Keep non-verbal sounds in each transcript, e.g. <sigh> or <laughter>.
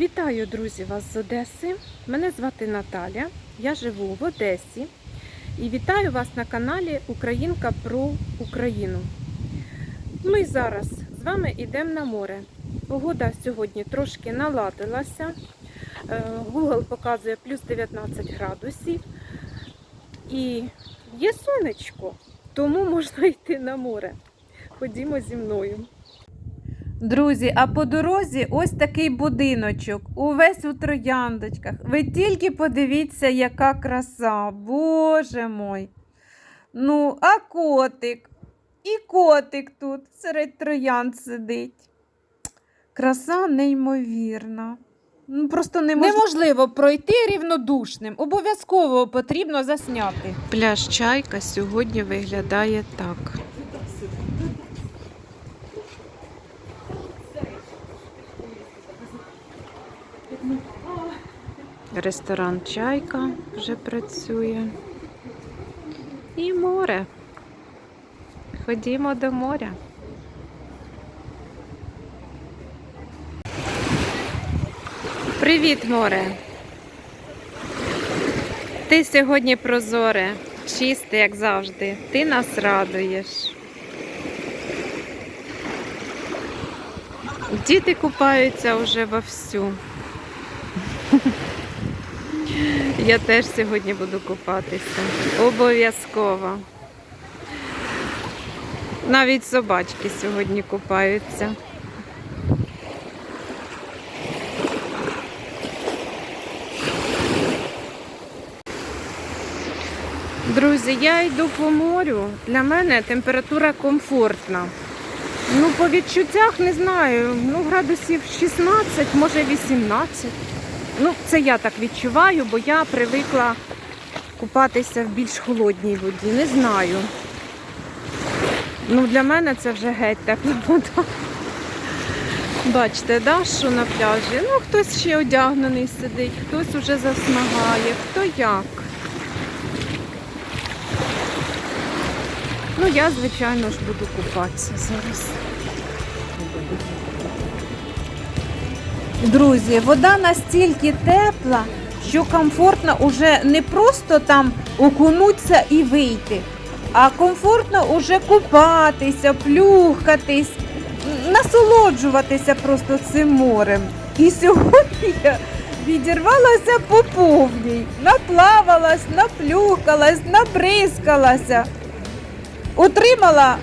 Вітаю, друзі, вас з Одеси. Мене звати Наталя. Я живу в Одесі і вітаю вас на каналі Українка про Україну. Ми зараз з вами йдемо на море. Погода сьогодні трошки наладилася. Е, Google показує плюс 19 градусів. І є сонечко, тому <laughs> можна йти на море. Ходімо зі мною. Друзі, а по дорозі ось такий будиночок, увесь у трояндочках. Ви тільки подивіться, яка краса, боже мой. Ну, а котик, і котик тут серед троянд сидить. Краса неймовірна. Ну, просто неможливо. неможливо пройти рівнодушним. Обов'язково потрібно засняти. Пляж чайка сьогодні виглядає так. Ресторан Чайка вже працює. І море. Ходімо до моря. Привіт, море. Ти сьогодні прозоре, чисте, як завжди. Ти нас радуєш. Діти купаються вже вовсю. Я теж сьогодні буду купатися. Обов'язково. Навіть собачки сьогодні купаються. Друзі, я йду по морю. Для мене температура комфортна. Ну, по відчуттях не знаю. Ну, градусів 16, може 18. Ну, це я так відчуваю, бо я привикла купатися в більш холодній воді. Не знаю. Ну, для мене це вже геть тепла вода. Бачите, да, що на пляжі? Ну, хтось ще одягнений сидить, хтось уже засмагає, хто як. Ну, я, звичайно ж, буду купатися зараз. Друзі, вода настільки тепла, що комфортно уже не просто там окунутися і вийти, а комфортно уже купатися, плюхатись, насолоджуватися просто цим морем. І сьогодні я відірвалася по повній, наплавалась, наплюхалась, набризкалася. Отримала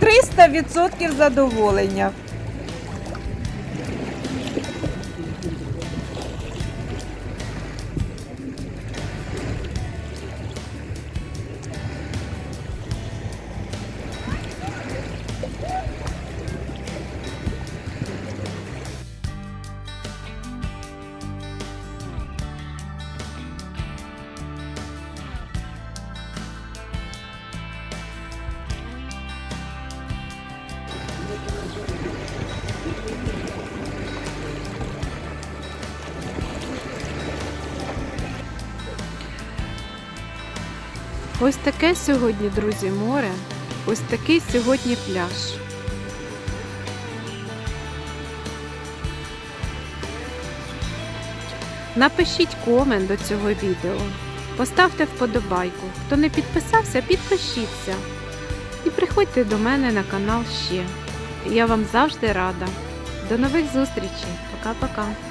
300% задоволення. Ось таке сьогодні, друзі, море. Ось такий сьогодні пляж. Напишіть комент до цього відео. Поставте вподобайку. Хто не підписався, підпишіться. І приходьте до мене на канал ще. Я вам завжди рада. До нових зустрічей. Пока-пока.